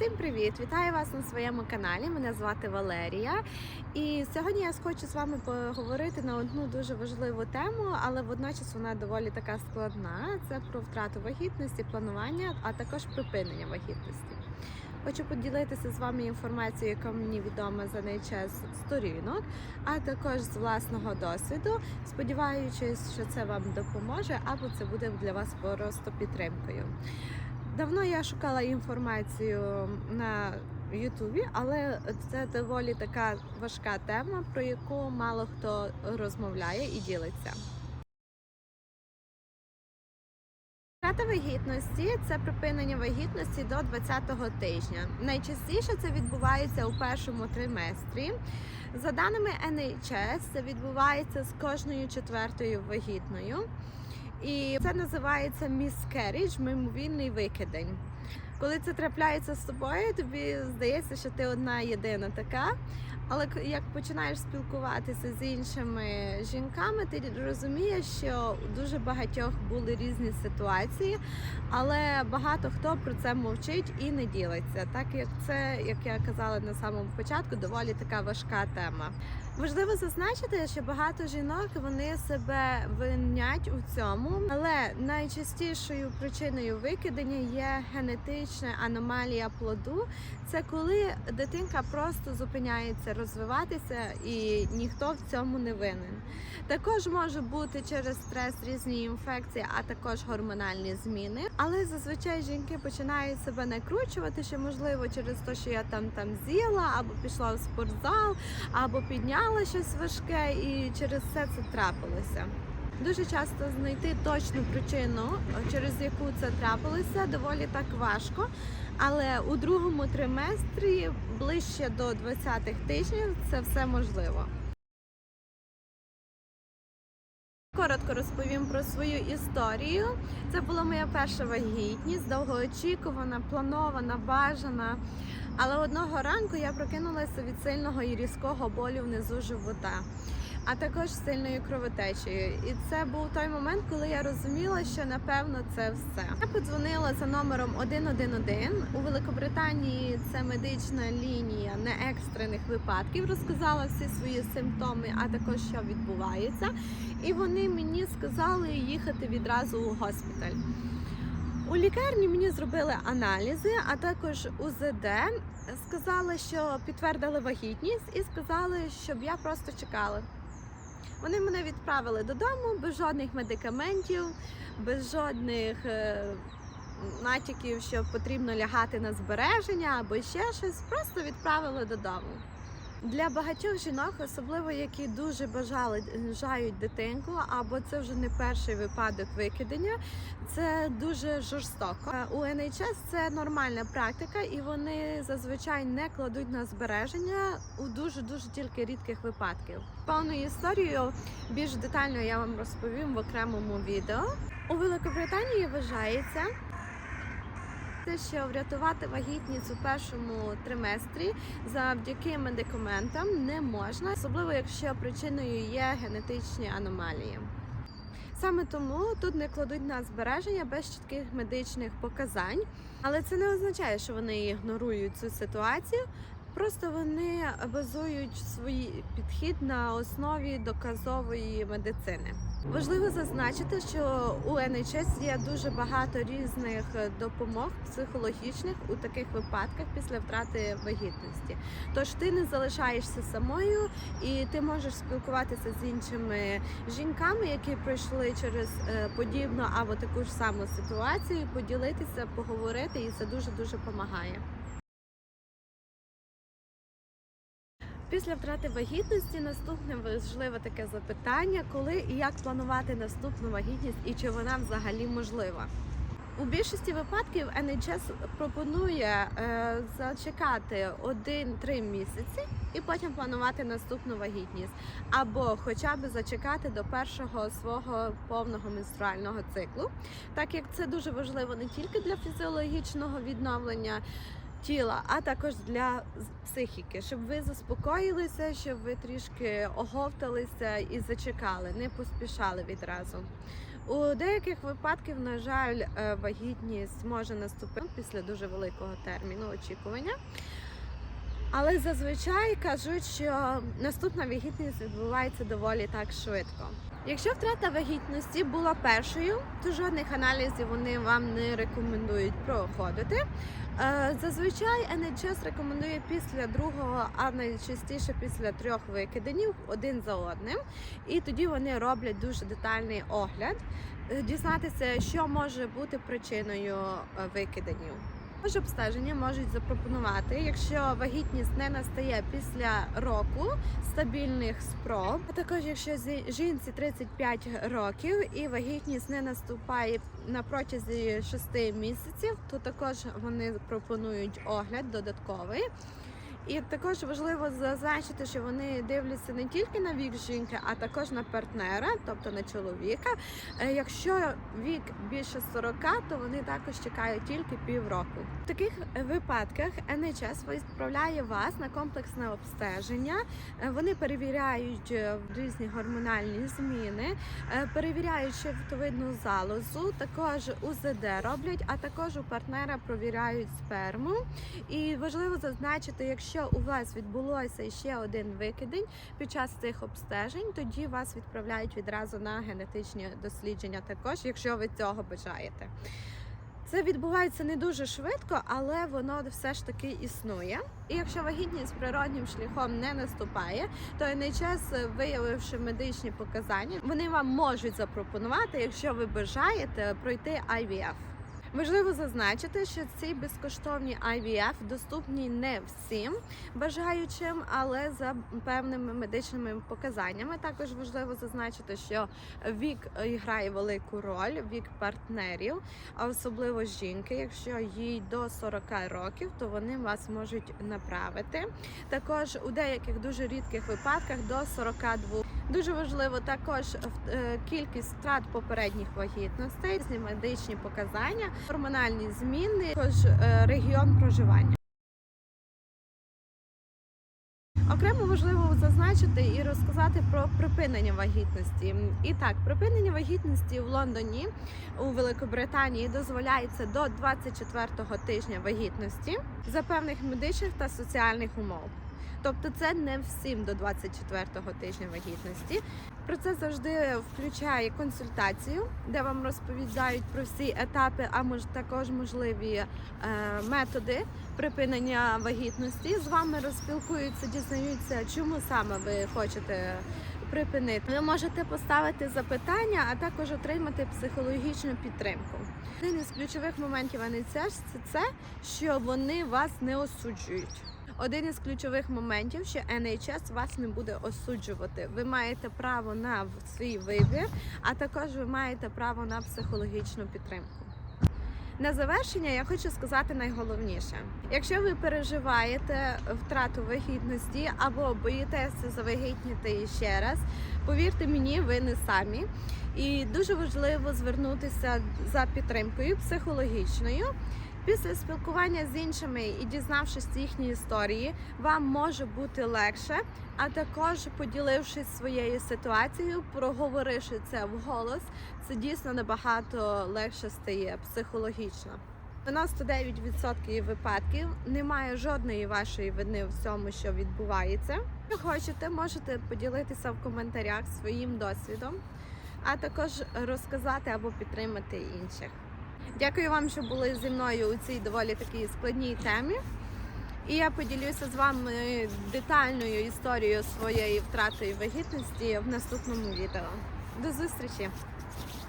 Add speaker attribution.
Speaker 1: Всім привіт! Вітаю вас на своєму каналі. Мене звати Валерія. І сьогодні я хочу з вами поговорити на одну дуже важливу тему, але водночас вона доволі така складна. Це про втрату вагітності, планування, а також припинення вагітності. Хочу поділитися з вами інформацією, яка мені відома за NHS сторінок, а також з власного досвіду, сподіваючись, що це вам допоможе, або це буде для вас просто підтримкою. Давно я шукала інформацію на Ютубі, але це доволі така важка тема, про яку мало хто розмовляє і ділиться. Втрата вагітності це припинення вагітності до 20-го тижня. Найчастіше це відбувається у першому триместрі. За даними NHS, це відбувається з кожною четвертою вагітною. І це називається miscarriage, мимовільний викидень. Коли це трапляється з тобою, тобі здається, що ти одна єдина така. Але як починаєш спілкуватися з іншими жінками, ти розумієш, що у дуже багатьох були різні ситуації, але багато хто про це мовчить і не ділиться, так як це, як я казала на самому початку, доволі така важка тема. Важливо зазначити, що багато жінок вони себе винять у цьому, але найчастішою причиною викидення є генетична аномалія плоду. Це коли дитинка просто зупиняється розвиватися і ніхто в цьому не винен. Також може бути через стрес різні інфекції, а також гормональні зміни. Але зазвичай жінки починають себе накручувати, що можливо через те, що я там там з'їла, або пішла в спортзал, або підняла щось важке, і через це це трапилося. Дуже часто знайти точну причину, через яку це трапилося, доволі так важко. Але у другому триместрі, ближче до 20-х тижнів, це все можливо. Коротко розповім про свою історію. Це була моя перша вагітність, довгоочікувана, планована, бажана. Але одного ранку я прокинулася від сильного і різкого болю внизу живота, а також сильною кровотечею. І це був той момент, коли я розуміла, що напевно це все. Я подзвонила за номером 111. У Великобританії це медична лінія неекстрених випадків. Розказала всі свої симптоми, а також що відбувається. І вони мені сказали їхати відразу у госпіталь. У лікарні мені зробили аналізи, а також УЗД. Сказали, що підтвердили вагітність, і сказали, щоб я просто чекала. Вони мене відправили додому без жодних медикаментів, без жодних е, натяків, що потрібно лягати на збереження або ще щось. Просто відправили додому. Для багатьох жінок, особливо які дуже бажали бажають дитинку, або це вже не перший випадок викидення, це дуже жорстоко. У NHS це нормальна практика, і вони зазвичай не кладуть на збереження у дуже дуже тільки рідких випадків. Повну історію більш детально я вам розповім в окремому відео. У Великобританії вважається. Те, що врятувати вагітність у першому триместрі завдяки медикаментам не можна, особливо якщо причиною є генетичні аномалії. Саме тому тут не кладуть на збереження без чітких медичних показань, але це не означає, що вони ігнорують цю ситуацію. Просто вони базують свій підхід на основі доказової медицини. Важливо зазначити, що у NHS є дуже багато різних допомог психологічних у таких випадках після втрати вагітності. Тож ти не залишаєшся самою, і ти можеш спілкуватися з іншими жінками, які пройшли через е, подібну або таку ж саму ситуацію, поділитися, поговорити, і це дуже дуже допомагає. Після втрати вагітності наступне важливе таке запитання, коли і як планувати наступну вагітність і чи вона взагалі можлива. У більшості випадків NHS пропонує е, зачекати 1-3 місяці і потім планувати наступну вагітність, або хоча б зачекати до першого свого повного менструального циклу, так як це дуже важливо не тільки для фізіологічного відновлення тіла, а також для психіки, щоб ви заспокоїлися, щоб ви трішки оговталися і зачекали, не поспішали відразу. У деяких випадків, на жаль, е, вагітність може наступити після дуже великого терміну очікування. Але зазвичай кажуть, що наступна вагітність відбувається доволі так швидко. Якщо втрата вагітності була першою, то жодних аналізів вони вам не рекомендують проходити. Е, Зазвичай NHS рекомендує після другого, а найчастіше після трьох викиденів один за одним. І тоді вони роблять дуже детальний огляд, е, дізнатися, що може бути причиною е, викиденів. Обстеження можуть запропонувати, якщо вагітність не настає після року стабільних спроб. А також якщо жінці 35 років і вагітність не наступає на протязі 6 місяців, то також вони пропонують огляд додатковий. І також важливо зазначити, що вони дивляться не тільки на вік жінки, а також на партнера, тобто на чоловіка. Е, Якщо вік більше 40, то вони також чекають тільки півроку. В таких випадках NHS відправляє вас на комплексне обстеження. Е, Вони перевіряють е, різні гормональні зміни, перевіряють щитовидну залозу, також УЗД роблять, а також у партнера провіряють сперму. І важливо зазначити, якщо у вас відбулося ще один викидень під час цих обстежень, тоді вас відправляють відразу на генетичні дослідження, також якщо ви цього бажаєте. Це відбувається не дуже швидко, але воно все ж таки існує. І якщо вагітність природнім шляхом не наступає, то NHS, виявивши медичні показання, вони вам можуть запропонувати, якщо ви бажаєте, пройти IVF. Важливо зазначити, що ці безкоштовні IVF доступні не всім бажаючим, але за певними медичними показаннями. Також важливо зазначити, що вік е, грає велику роль, вік партнерів, а особливо жінки. Якщо їй до 40 років, то вони вас можуть направити. Також у деяких дуже рідких випадках до 42. Дуже важливо також е, кількість втрат попередніх вагітностей, медичні показання, гормональні зміни, також е, регіон проживання. Окремо важливо зазначити і розказати про припинення вагітності. І так, припинення вагітності в Лондоні у Великобританії дозволяється до 24-го тижня вагітності за певних медичних та соціальних умов. Тобто це не всім до 24-го тижня вагітності. Процес завжди включає консультацію, де вам розповідають про всі етапи, а мож також можливі е, методи припинення вагітності. З вами розпілкуються, дізнаються, чому саме ви хочете припинити. Ви можете поставити запитання, а також отримати психологічну підтримку. Один із ключових моментів NHS – це це, що вони вас не осуджують. Один із ключових моментів, що NHS вас не буде осуджувати. Ви маєте право на свій вибір, а також ви маєте право на психологічну підтримку. На завершення я хочу сказати найголовніше: якщо ви переживаєте втрату вагітності або боїтеся завагітніти ще раз, повірте мені, ви не самі. І дуже важливо звернутися за підтримкою психологічною. Після спілкування з іншими і дізнавшись їхні історії, вам може бути легше, а також поділившись своєю ситуацією, проговоривши це вголос, це дійсно набагато легше стає психологічно. 99% випадків немає жодної вашої вини в цьому, що відбувається. Якщо хочете, можете поділитися в коментарях своїм досвідом, а також розказати або підтримати інших. Дякую вам, що були зі мною у цій доволі такій складній темі. І я поділюся з вами детальною історією своєї втрати вагітності в наступному відео. До зустрічі!